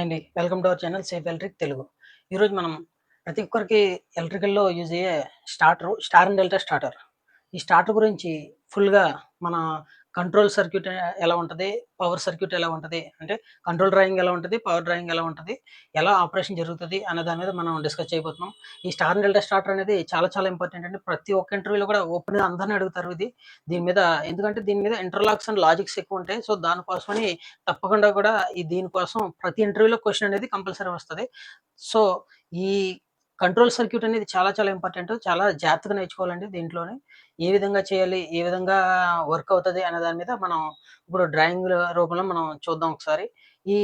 అండి. Welcome to our channel safe electric Telugu. ఈరోజు మనం ప్రతి ఒక్కరికి ఎలక్ట్రికల్లో యూజ్ అయ్యే starter star and delta starter. ఈ స్టార్టర్ గురించి ఫుల్గా మన కంట్రోల్ సర్క్యూట్ ఎలా ఉంటుంది? పవర్ సర్క్యూట్ ఎలా ఉంటుంది? అంటే కంట్రోల్ డ్రాయింగ్ ఎలా ఉంటుంది? పవర్ డ్రాయింగ్ ఎలా ఉంటుంది? ఎలా ఆపరేషన్ జరుగుతుంది? అనే దాని మీద మనం డిస్కస్ చేయబోతున్నాం. ఈ స్టార్ డెల్టా స్టార్టర్ అనేది చాలా చాలా ఇంపార్టెంట్ అండి. ప్రతి ఒక్క ఇంటర్వ్యూలో కూడా ఓపెన్ అందరిని అడుగుతారు ఇది. దీని మీద ఎందుకంటే దీని మీద ఇంటర్లాక్స్ అండ్ లాజిక్స్ ఎక్కువ ఉంటాయి. సో దానికోసమని తప్పకుండా కూడా ఈ దీనికోసం ప్రతి ఇంటర్వ్యూలో క్వశ్చన్ అనేది కంపల్సరీ వస్తుంది. సో ఈ కంట్రోల్ సర్క్యూట్ అనేది చాలా చాలా ఇంపార్టెంట్. చాలా జాగ్రత్తగా నేర్చుకోవాలండి దీంట్లోనే. ఏ విధంగా చేయాలి ఏ విధంగా వర్క్ అవుతుంది అనే దాని మీద మనం ఇప్పుడు డ్రాయింగ్ రూపంలో మనం చూద్దాం ఒకసారి. ఈ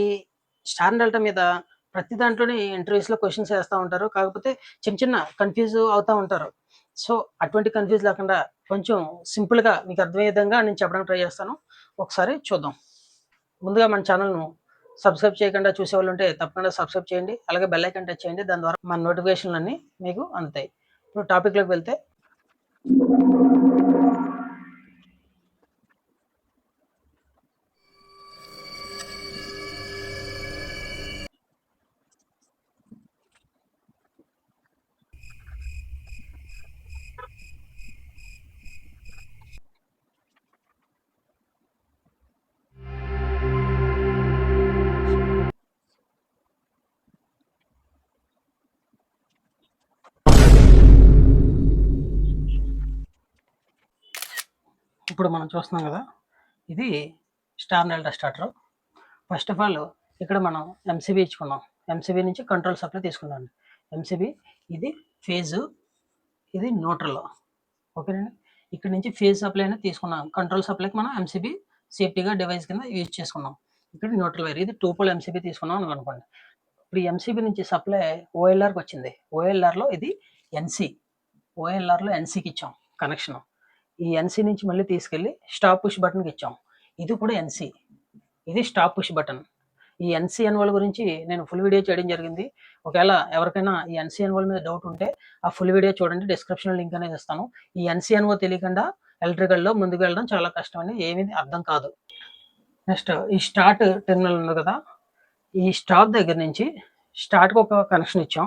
స్టార్ డెల్టా మీద ప్రతి దాంట్లోనే ఇంటర్వ్యూస్లో క్వశ్చన్స్ వేస్తూ ఉంటారు. కాకపోతే చిన్న చిన్న కన్ఫ్యూజ్ అవుతూ ఉంటారు. సో అటువంటి కన్ఫ్యూజ్ లేకుండా కొంచెం సింపుల్గా మీకు అర్థమయ్యే విధంగా నేను చెప్పడానికి ట్రై చేస్తాను. ఒకసారి చూద్దాం. ముందుగా మన ఛానల్ను సబ్స్క్రైబ్ చేయకుండా చూసే వాళ్ళు ఉంటే తప్పకుండా సబ్స్క్రైబ్ చేయండి అలాగే బెల్ ఐకన్ టచ్ చేయండి దాని ద్వారా మన నోటిఫికేషన్లు అన్నీ మీకు అందుతాయి. ఇప్పుడు టాపిక్లోకి వెళ్తే ఇప్పుడు మనం చూస్తున్నాం కదా ఇది star delta starter first of all ఇక్కడ మనం ఎంసీబీ ఇచ్చుకున్నాం. ఎంసీబీ నుంచి కంట్రోల్ సప్లై తీసుకున్నాం. ఎంసీబీ ఇది ఫేజు ఇది న్యూట్రల్ ఓకేనండి ఇక్కడ నుంచి ఫేజ్ సప్లై అనేది తీసుకున్నాం. కంట్రోల్ సప్లైకి మనం ఎంసీబీ సేఫ్టీగా డివైస్ కింద యూజ్ చేసుకున్నాం. ఇక్కడ న్యూట్రల్ వైర్. ఇది టూ పోల్ ఎంసీబీ తీసుకున్నాం అని అనుకోండి. ఇప్పుడు ఎంసీబీ నుంచి సప్లై ఓఎల్ఆర్కి వచ్చింది. ఓఎల్ఆర్లో ఇది ఎన్సీ ఓఎల్ఆర్లో ఎన్సీకి ఇచ్చాం. కనెక్షన్ ఈ ఎన్సీ నుంచి మళ్ళీ తీసుకెళ్ళి స్టాప్ పుష్ బటన్కి ఇచ్చాం. ఇది కూడా ఎన్సీ ఇది స్టాప్ పుష్ బటన్ ఈ ఎన్సీ ఎన్వాల్ గురించి నేను ఫుల్ వీడియో చేయడం జరిగింది. ఒకవేళ ఎవరికైనా ఈ ఎన్సీ ఎన్వాల్ మీద డౌట్ ఉంటే ఆ ఫుల్ వీడియో చూడండి డిస్క్రిప్షన్లో లింక్ అనేది ఇస్తాను. ఈ ఎన్సీ ఎన్వో తెలియకుండా ఎలక్ట్రికల్లో ముందుకు వెళ్ళడం చాలా కష్టం అని ఏమీ అర్థం కాదు. నెక్స్ట్ ఈ స్టార్ట్ టెర్మినల్ ఉంది కదా ఈ స్టాప్ దగ్గర నుంచి స్టార్ట్కి ఒక కనెక్షన్ ఇచ్చాం.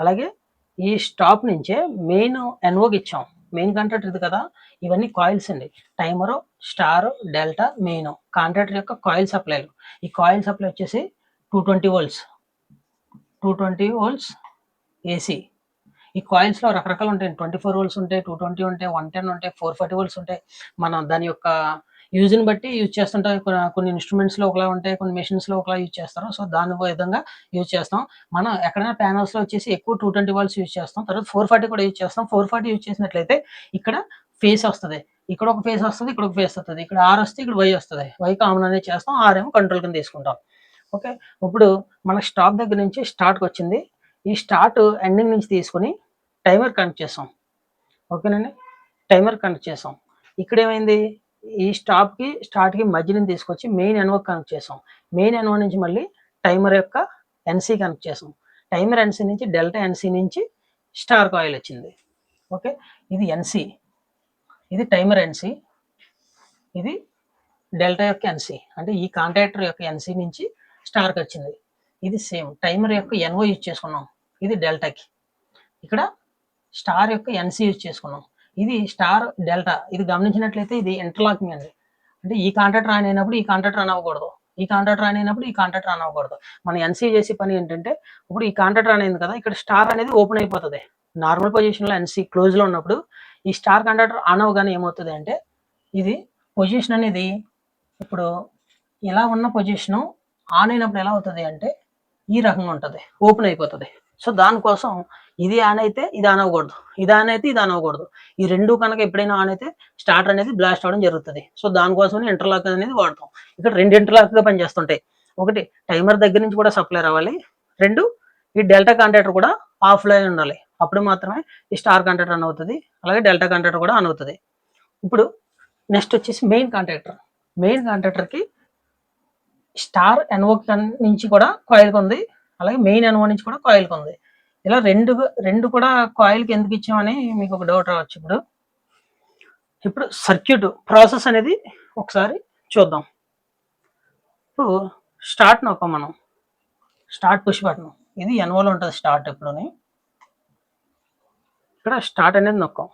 అలాగే ఈ స్టాప్ నుంచే మెయిన్ ఎన్వోకి ఇచ్చాం. మెయిన్ కాంట్రాక్టర్ ఇది కదా. ఇవన్నీ కాయిల్స్ అండి. Timer star delta main contractor యొక్క కాయిల్ సప్లైలు ఈ కాయిల్ సప్లై వచ్చేసి two twenty volts two twenty volts AC ఈ కాయిల్స్లో రకరకాలు ఉంటాయి ట్వంటీ ఫోర్ వోల్ట్స్ ఉంటాయి టూ ట్వంటీ ఉంటాయి వన్ టెన్ ఉంటాయి ఫోర్ ఫార్టీ వోల్ట్స్ ఉంటాయి. మనం దాని యొక్క యూజ్ని బట్టి యూజ్ చేస్తుంటారు కొన్ని- ఇన్స్ట్రుమెంట్స్లో ఒకలా ఉంటాయి కొన్ని మెషిన్స్లో ఒకలా యూజ్ చేస్తారు. సో దాని విధంగా యూజ్ చేస్తాం. మనం ఎక్కడైనా ప్యానల్స్లో వచ్చేసి ఎక్కువ టూ ట్వంటీ వాల్స్ యూజ్ చేస్తాం. తర్వాత ఫోర్ ఫార్టీ కూడా యూజ్ చేస్తాం. ఫోర్ ఫార్టీ యూజ్ చేసినట్లయితే ఇక్కడ ఫేస్ వస్తుంది. ఇక్కడ ఒక ఫేస్ వస్తుంది ఇక్కడ ఒక ఫేస్ వస్తుంది. ఇక్కడ ఆర్ వస్తే ఇక్కడ వై వస్తుంది. వై కామన్ అనేది చేస్తాం. ఆర్ ఏమో కంట్రోల్ కింద తీసుకుంటాం. ఓకే? ఇప్పుడు మన స్టాప్ దగ్గర నుంచి స్టార్ట్కి వచ్చింది. ఈ స్టార్ట్ ఎండింగ్ నుంచి తీసుకుని టైమర్ కనెక్ట్ చేస్తాం. ఓకేనండి? టైమర్ కనెక్ట్ చేస్తాం. ఇక్కడ ఏమైంది? ఈ స్టాప్కి స్టార్ట్కి మధ్యని తీసుకొచ్చి మెయిన్ ఎన్వో కనెక్ట్ చేసాం. మెయిన్ ఎన్ఓ నుంచి మళ్ళీ టైమర్ యొక్క ఎన్సీ కనెక్ట్ చేసాం. టైమర్ ఎన్సీ నుంచి డెల్టా ఎన్సీ నుంచి స్టార్ కాయిల్ వచ్చింది. ఓకే ఇది ఎన్సీ ఇది టైమర్ ఎన్సీ ఇది డెల్టా యొక్క ఎన్సీ అంటే ఈ కాంట్రాక్టర్ యొక్క ఎన్సీ నుంచి స్టార్కి వచ్చింది. ఇది సేమ్ టైమర్ యొక్క ఎన్ఓ యూజ్ చేసుకున్నాం. ఇది డెల్టాకి ఇక్కడ స్టార్ యొక్క ఎన్సీ యూజ్ చేసుకున్నాం. ఇది స్టార్ డెల్టా. ఇది గమనించినట్లయితే ఇది ఇంటర్లాకింగ్ అండి. అంటే ఈ కాంట్రాక్ట్ రాన్ అయినప్పుడు ఈ కాంట్రాక్ట్ రన్ అవ్వకూడదు. ఈ కాంట్రాక్ట్ రాన్ అయినప్పుడు ఈ కాంట్రాక్ట్ రన్ అవ్వకూడదు. మన ఎన్సీ చేసే పని ఏంటంటే ఇప్పుడు ఈ కాంట్రాక్ట్ రన్ అయింది కదా ఇక్కడ స్టార్ అనేది ఓపెన్ అయిపోతుంది. నార్మల్ పొజిషన్లో ఎన్సీ క్లోజ్లో ఉన్నప్పుడు ఈ స్టార్ కాంట్రాక్టర్ ఆన్ అవ్వగానే ఏమవుతుంది అంటే ఇది పొజిషన్ అనేది ఇప్పుడు ఇలా ఉన్న పొజిషను ఆన్ అయినప్పుడు ఎలా అవుతుంది అంటే ఈ రకంగా ఉంటుంది. ఓపెన్ అయిపోతుంది. సో దానికోసం ఇది ఆన్ అయితే ఇది ఆన్ అవ్వకూడదు. ఇది ఆన్ అయితే ఇది ఆన్ అవ్వకూడదు. ఈ రెండు కనుక ఎప్పుడైనా ఆన్ అయితే స్టార్టర్ అనేది బ్లాస్ట్ అవ్వడం జరుగుతుంది. సో దానికోసం ఇంటర్లాక్ అనేది వాడతాం. ఇక్కడ రెండు ఇంటర్లాక్గా పనిచేస్తుంటాయి. ఒకటి టైమర్ దగ్గర నుంచి కూడా సప్లై రావాలి. రెండు ఈ డెల్టా కాంట్రాక్టర్ కూడా ఆఫ్లైన్ ఉండాలి. అప్పుడు మాత్రమే ఈ స్టార్ కాంట్రాక్టర్ ఆన్ అవుతుంది. అలాగే డెల్టా కాంట్రాక్టర్ కూడా ఆన్ అవుతుంది. ఇప్పుడు నెక్స్ట్ వచ్చేసి మెయిన్ కాంట్రాక్టర్ మెయిన్ కాంట్రాక్టర్కి స్టార్ ఎన్ఓ నుంచి కూడా కాయిల్ ఉంది అలాగే మెయిన్ అనువా నుంచి కూడా కాయిల్కి ఉంది. ఇలా రెండు రెండు కూడా కాయిల్కి ఎందుకు ఇచ్చామని మీకు ఒక డౌట్ రావచ్చు ఇప్పుడు. ఇప్పుడు సర్క్యూట్ ప్రాసెస్ అనేది ఒకసారి చూద్దాం. ఇప్పుడు స్టార్ట్ నొక్కం మనం. స్టార్ట్ పుష్ బటన్ ఇది ఎన్వోలో ఉంటుంది స్టార్ట్ ఎప్పుడుని. ఇక్కడ స్టార్ట్ అనేది నొక్కాం.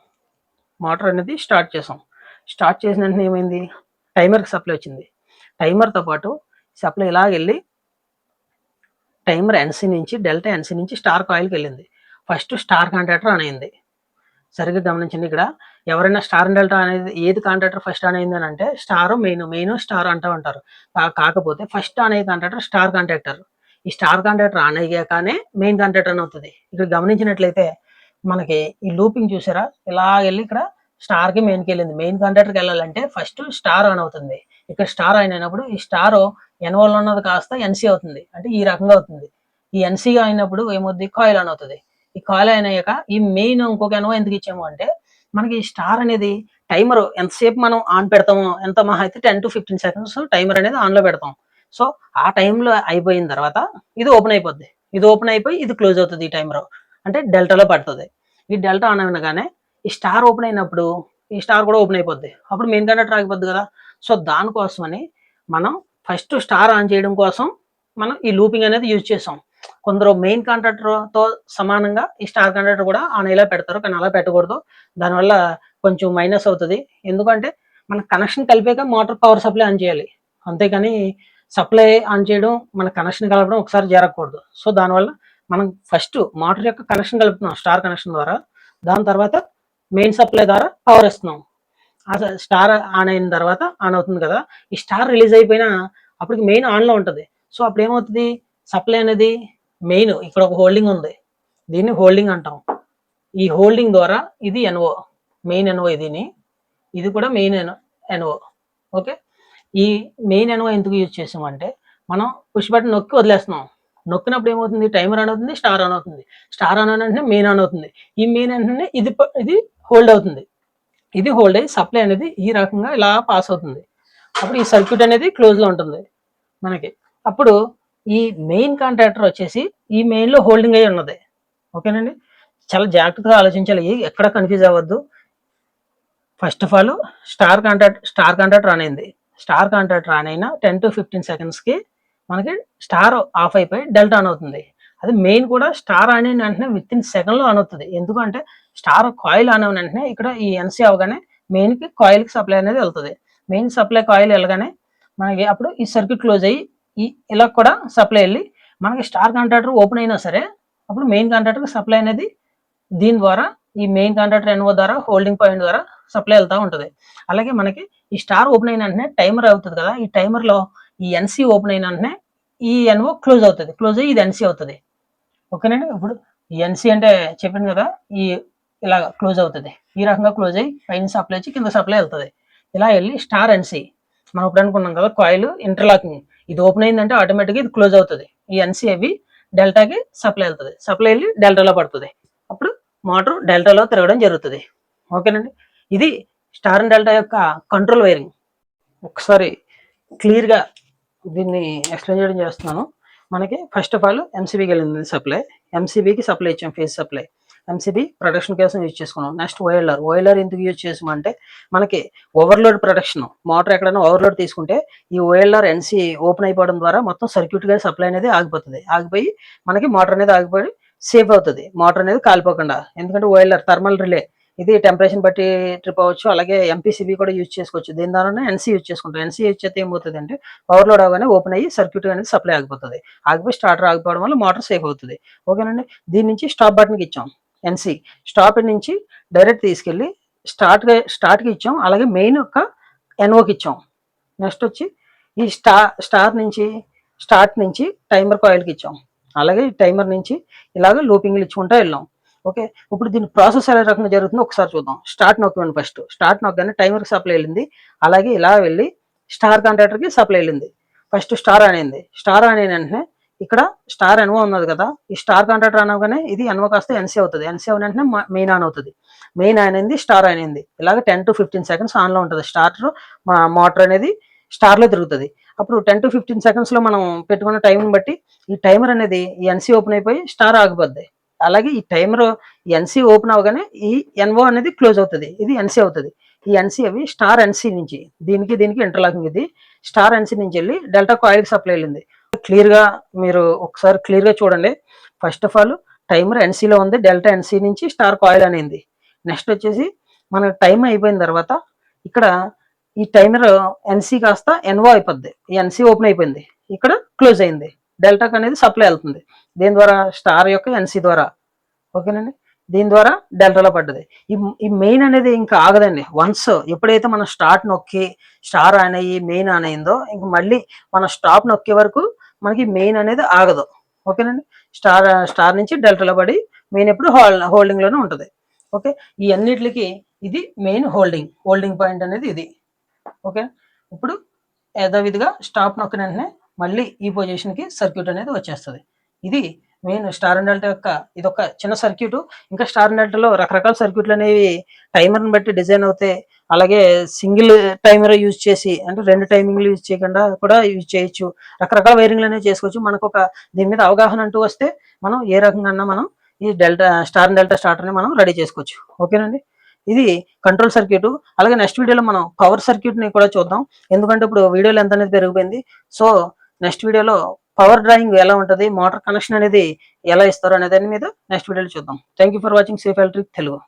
మోటార్ అనేది స్టార్ట్ చేసాం. స్టార్ట్ చేసిన వెంటనే ఏమైంది? టైమర్కి సప్లై వచ్చింది. టైమర్తో పాటు సప్లై ఇలా వెళ్ళి టైమర్ ఎన్సీ నుంచి డెల్టా ఎన్సీ నుంచి స్టార్ కాయిల్కి వెళ్ళింది. ఫస్ట్ స్టార్ కాంట్రాక్టర్ అని అయింది. సరిగ్గా గమనించండి ఇక్కడ. ఎవరైనా స్టార్ అండ్ డెల్టా అనేది ఏది కాంట్రాక్టర్ ఫస్ట్ ఆన్ అయింది అని అంటే స్టార్ మెయిన్ మెయిన్ స్టార్ అంటూ ఉంటారు. కాకపోతే ఫస్ట్ ఆన్ అయ్యే కాంట్రాక్టర్ స్టార్ కాంట్రాక్టర్. ఈ స్టార్ కాంట్రాక్టర్ ఆన్ అయ్యాకనే మెయిన్ కాంట్రాక్టర్ అని అవుతుంది. ఇక్కడ గమనించినట్లయితే మనకి ఈ లూపింగ్ చూసారా? ఇలా వెళ్ళి ఇక్కడ స్టార్కి మెయిన్కి వెళ్ళింది. మెయిన్ కాంట్రాక్టర్కి వెళ్ళాలంటే ఫస్ట్ స్టార్ ఆన్ అవుతుంది. ఇక్కడ స్టార్ ఆన్ అయినప్పుడు ఈ స్టార్ ఎన్వోల్ ఉన్నది కాస్త ఎన్సీ అవుతుంది. అంటే ఈ రకంగా అవుతుంది. ఈ ఎన్సీ అయినప్పుడు ఏమవుద్ది? కాయిల్ ఆన్ అవుతుంది. ఈ కాయిల్ ఆన్ అయ్యాక ఈ మెయిన్ ఇంకొక ఎన్వో ఎందుకు ఇచ్చాము అంటే మనకి ఈ స్టార్ అనేది టైమర్ ఎంతసేపు మనం ఆన్ పెడతామో ఎంత మహా అయితే ten to fifteen seconds timer అనేది ఆన్లో పెడతాం. సో ఆ టైంలో అయిపోయిన తర్వాత ఇది ఓపెన్ అయిపోద్ది. ఇది ఓపెన్ అయిపోయి ఇది క్లోజ్ అవుతుంది ఈ టైమర్ అంటే డెల్టాలో పడుతుంది. ఈ డెల్టా ఆన్ అయినగానే ఈ స్టార్ ఓపెన్ అయినప్పుడు ఈ స్టార్ కూడా ఓపెన్ అయిపోద్ది. అప్పుడు మెయిన్ కండక్టర్ ఆగిపోద్ది కదా. సో దానికోసమని మనం ఫస్ట్ స్టార్ ఆన్ చేయడం కోసం మనం ఈ లూపింగ్ అనేది యూజ్ చేసాం. కొందరు మెయిన్ కాంట్రాక్టర్తో సమానంగా ఈ స్టార్ కాంట్రాక్టర్ కూడా ఆన్ ఇలా పెడతారు కానీ అలా పెట్టకూడదు. దానివల్ల కొంచెం మైనస్ అవుతుంది. ఎందుకంటే మన కనెక్షన్ కలిపాక మోటార్ పవర్ సప్లై ఆన్ చేయాలి. అంతేకాని సప్లై ఆన్ చేయడం మన కనెక్షన్ కలపడం ఒకసారి జరగకూడదు. సో దానివల్ల మనం ఫస్ట్ మోటార్ యొక్క కనెక్షన్ కలుపుతున్నాం స్టార్ కనెక్షన్ ద్వారా. దాని తర్వాత మెయిన్ సప్లై ద్వారా పవర్ ఇస్తున్నాం. ఆ స్టార్ ఆన్ అయిన తర్వాత ఆన్ అవుతుంది కదా. ఈ స్టార్ రిలీజ్ అయిపోయినా అప్పటికి మెయిన్ ఆన్లో ఉంటుంది. సో అప్పుడు ఏమవుతుంది సప్లై అనేది మెయిన్ ఇక్కడ ఒక హోల్డింగ్ ఉంది. దీన్ని హోల్డింగ్ అంటాం. ఈ హోల్డింగ్ ద్వారా ఇది ఎన్ఓ మెయిన్ ఎన్ఓ ఇదిని ఇది కూడా మెయిన్ ఎన్ఓ ఓకే ఈ మెయిన్ ఎన్ఓ ఎందుకు యూజ్ చేసామంటే మనం పుష్ బటన్ నొక్కి వదిలేస్తున్నాం. నొక్కినప్పుడు ఏమవుతుంది? టైమర్ ఆన్ అవుతుంది స్టార్ ఆన్ అవుతుంది. స్టార్ ఆన్ అంటే మెయిన్ ఆన్ అవుతుంది. ఈ మెయిన్ అంటే ఇది ఇది హోల్డ్ అవుతుంది. ఇది హోల్డ్ అయ్యి సప్లై అనేది ఈ రకంగా ఇలా పాస్ అవుతుంది. అప్పుడు ఈ సర్క్యూట్ అనేది క్లోజ్లో ఉంటుంది మనకి. అప్పుడు ఈ మెయిన్ కాంట్రాక్టర్ వచ్చేసి ఈ మెయిన్లో హోల్డింగ్ అయి ఉన్నది. ఓకేనండి? చాలా జాగ్రత్తగా ఆలోచించాలి. ఎక్కడ కన్ఫ్యూజ్ అవ్వద్దు. First of all star contract star contract run అయింది. స్టార్ కాంట్రాక్ట్ రన్ అయిన టెన్ టు ఫిఫ్టీన్ సెకండ్స్కి మనకి స్టార్ ఆఫ్ అయిపోయి డెల్టా ఆన్ అవుతుంది. అది మెయిన్ కూడా స్టార్ ఆన్ అయిన వెంటనే విత్ ఇన్ సెకండ్లో ఆన్ అవుతుంది ఎందుకంటే స్టార్ కాయిల్ ఆన్ అయిన వెంటనే ఇక్కడ ఈ ఎన్సీ అవగానే మెయిన్కి కాయిల్కి సప్లై అనేది వెళ్తుంది. మెయిన్ సప్లై కాయిల్ వెళ్ళగానే మనకి అప్పుడు ఈ సర్క్యూట్ క్లోజ్ అయ్యి ఈ ఇలా కూడా సప్లై వెళ్ళి మనకి స్టార్ కాంట్రాక్టర్ ఓపెన్ అయినా సరే అప్పుడు మెయిన్ కాంట్రాక్టర్కి సప్లై అనేది దీని ద్వారా ఈ మెయిన్ కాంట్రాక్టర్ ఎన్ఓ ద్వారా హోల్డింగ్ పాయింట్ ద్వారా సప్లై వెళ్తూ ఉంటుంది. అలాగే మనకి ఈ స్టార్ ఓపెన్ అయిన వెంటనే టైమర్ అవుతుంది కదా ఈ టైమర్లో లో ఈ ఎన్సీ ఓపెన్ అయిన వెంటనే ఈ ఎన్ఓ క్లోజ్ అవుతుంది. క్లోజ్ అయ్యి ఇది ఎన్సీ అవుతుంది. ఓకేనండి? ఇప్పుడు ఈ ఎన్సీ అంటే చెప్పాను కదా ఈ ఇలా క్లోజ్ అవుతుంది. ఈ రకంగా క్లోజ్ అయ్యి పైన సప్లై వచ్చి కింద సప్లై వెళ్తుంది. ఇలా వెళ్ళి స్టార్ ఎన్సీ మనం ఇప్పుడు అనుకున్నాం కదా కాయిల్ ఇంటర్లాకింగ్ ఇది ఓపెన్ అయిందంటే ఆటోమేటిక్గా ఇది క్లోజ్ అవుతుంది. ఈ ఎన్సీ అవి డెల్టాకి సప్లై వెళ్తుంది. సప్లై వెళ్ళి డెల్టాలో పడుతుంది. అప్పుడు మోటార్ డెల్టాలో తిరగడం జరుగుతుంది. ఓకేనండి? ఇది స్టార్ అండ్ డెల్టా యొక్క కంట్రోల్ వైరింగ్ ఒకసారి క్లియర్గా దీన్ని ఎక్స్ప్లెయిన్ చేయడం చేస్తున్నాను. మనకి ఫస్ట్ ఆఫ్ ఆల్ ఎంసీబీకి వెళ్ళింది సప్లై ఎంసీబీకి సప్లై ఇచ్చాం ఫేస్ సప్లై ఎంసీబీ ప్రొడక్షన్ కోసం యూజ్ చేసుకున్నాం. నెక్స్ట్ ఓఎల్ఆర్ ఓఎల్ఆర్ ఎందుకు యూజ్ చేసామంటే మనకి ఓవర్లోడ్ ప్రొడక్షన్ మోటార్ ఎక్కడైనా ఓవర్లోడ్ తీసుకుంటే ఈ ఓఎల్ఆర్ ఎన్సీ ఓపెన్ అయిపోవడం ద్వారా మొత్తం సర్క్యూట్గా సప్లై అనేది ఆగిపోతుంది. ఆగిపోయి మనకి మోటార్ అనేది ఆగిపోయి సేఫ్ అవుతుంది. మోటార్ అనేది కాలిపోకుండా. ఎందుకంటే ఓఎల్ఆర్ థర్మల్ రిలే ఇది టెంపరేచర్ బట్టి ట్రిప్ అవ్వచ్చు. అలాగే ఎంపీసీబీ కూడా యూజ్ చేసుకోవచ్చు. దీని ద్వారా ఎన్సీ యూజ్ చేసుకుంటాం ఎన్సీ యూజ్ చేస్తే ఏమవుతుంది అంటే పవర్ లోడ్ అవగానే ఓపెన్ అయ్యి సర్క్యూట్ అనేది సప్లై ఆగిపోతుంది. ఆగిపోయి స్టార్టర్ ఆగిపోవడం వల్ల మోటార్ సేఫ్ అవుతుంది. ఓకేనండి దీని నుంచి స్టాప్ బటన్కి ఇచ్చాం. ఎన్సీ స్టాప్ నుంచి డైరెక్ట్ తీసుకెళ్ళి స్టార్ట్ స్టార్ట్కి ఇచ్చాం. అలాగే మెయిన్ ఒక ఎన్ఓకి ఇచ్చాం. నెక్స్ట్ వచ్చి ఈ స్టా స్టార్ నుంచి స్టార్ట్ నుంచి టైమర్ కాయిల్కి ఇచ్చాం. అలాగే టైమర్ నుంచి ఇలాగ లూపింగ్లు ఇచ్చుకుంటూ వెళ్ళాం. ఓకే? ఇప్పుడు దీని ప్రాసెస్ ఎలా రకంగా జరుగుతుందో ఒకసారి చూద్దాం. స్టార్ట్ నొక్కండి ఫస్ట్. స్టార్ట్ నొక్కగానే టైమర్కి సప్లై వెళ్ళింది. అలాగే ఇలా వెళ్ళి స్టార్ కాంట్రాక్టర్కి సప్లై వెళ్ళింది. ఫస్ట్ స్టార్ అనేది. స్టార్ అనే వెంటనే ఇక్కడ స్టార్ ఎన్వో ఉన్నది కదా. ఈ స్టార్ కాంట్రాక్టర్ అనగానే ఇది ఎన్వో కాస్త ఎన్సీ అవుతుంది. ఎన్సీ అయిన వెంటనే మెయిన్ ఆన్ అవుతుంది. మెయిన్ అనేది స్టార్ అయింది. ఇలాగ టెన్ టు ఫిఫ్టీన్ సెకండ్స్ ఆన్లో ఉంటుంది. స్టార్టర్ మోటార్ అనేది స్టార్లో తిరుగుతుంది. అప్పుడు టెన్ టు ఫిఫ్టీన్ సెకండ్స్లో మనం పెట్టుకున్న టైంని బట్టి ఈ టైమర్ అనేది ఈ ఎన్సీ ఓపెన్ అయిపోయి స్టార్ ఆగిపోద్ది. అలాగే ఈ టైమర్ ఎన్సీ ఓపెన్ అవగానే ఈ ఎన్ఓ అనేది క్లోజ్ అవుతుంది. ఇది ఎన్సీ అవుతుంది. ఈ ఎన్సీ అవి స్టార్ ఎన్సీ నుంచి దీనికి దీనికి ఇంటర్లాకింగ్ ఇది. స్టార్ ఎన్సీ నుంచి వెళ్ళి డెల్టా కాయిల్ సప్లై వెళ్ళింది. క్లియర్గా మీరు ఒకసారి క్లియర్గా చూడండి. ఫస్ట్ ఆఫ్ ఆల్ టైమర్ ఎన్సీలో ఉంది. డెల్టా ఎన్సీ నుంచి స్టార్ కాయిల్ అనేది. నెక్స్ట్ వచ్చేసి మన టైం అయిపోయిన తర్వాత ఇక్కడ ఈ టైమర్ ఎన్సీ కాస్త ఎన్వో అయిపోద్ది. ఎన్సీ ఓపెన్ అయిపోయింది. ఇక్కడ క్లోజ్ అయింది. డెల్టాక్ అనేది సప్లై వెళ్తుంది. దీని ద్వారా స్టార్ యొక్క ఎన్సీ ద్వారా. ఓకేనండి? దీని ద్వారా డెల్టాలో పడ్డది. ఈ ఈ మెయిన్ అనేది ఇంకా ఆగదండి. వన్స్ ఎప్పుడైతే మనం స్టార్ట్ నొక్కి స్టార్ ఆన్ అయ్యి మెయిన్ ఆన్ అయిందో ఇంక మళ్ళీ మనం స్టాప్ నొక్కే వరకు మనకి మెయిన్ అనేది ఆగదు. ఓకేనండి? స్టార్ స్టార్ నుంచి డెల్టాలో పడి మెయిన్ ఎప్పుడు హోల్ హోల్డింగ్లోనే ఉంటుంది. ఓకే? ఈ అన్నిటికి ఇది మెయిన్ హోల్డింగ్. హోల్డింగ్ పాయింట్ అనేది ఇది. ఓకే? ఇప్పుడు యథావిధిగా స్టాప్ నొక్కిన వెంటనే మళ్ళీ ఈ పొజిషన్కి సర్క్యూట్ అనేది వచ్చేస్తుంది. ఇది మెయిన్ స్టార్ అండ్ డెల్టా యొక్క ఇది ఒక చిన్న సర్క్యూట్ ఇంకా స్టార్ అండ్ డెల్టాలో రకరకాల సర్క్యూట్లు అనేవి టైమర్ని బట్టి డిజైన్ అవుతాయి. అలాగే సింగిల్ టైమర్ యూజ్ చేసి అంటే రెండు టైమింగ్లు యూజ్ చేయకుండా కూడా యూజ్ చేయొచ్చు. రకరకాల వైరింగ్లు అనేవి చేసుకోవచ్చు. మనకు ఒక దీని మీద అవగాహన అంటూ వస్తే మనం ఏ రకంగా మనం ఈ డెల్టా స్టార్ అండ్ డెల్టా స్టార్టర్ని మనం రెడీ చేసుకోవచ్చు. ఓకేనండి ఇది కంట్రోల్ సర్క్యూట్ అలాగే నెక్స్ట్ వీడియోలో మనం పవర్ సర్క్యూట్ని కూడా చూద్దాం. ఎందుకంటే ఇప్పుడు వీడియోలు ఎంత అనేది పెరిగిపోయింది. సో నెక్స్ట్ వీడియోలో పవర్ డ్రాయింగ్ ఎలా ఉంటుంది మోటార్ కనెక్షన్ అనేది ఎలా ఇస్తారు అనే దాని మీద నెక్స్ట్ వీడియోలో చూద్దాం. Thank you for watching safe electric Telugu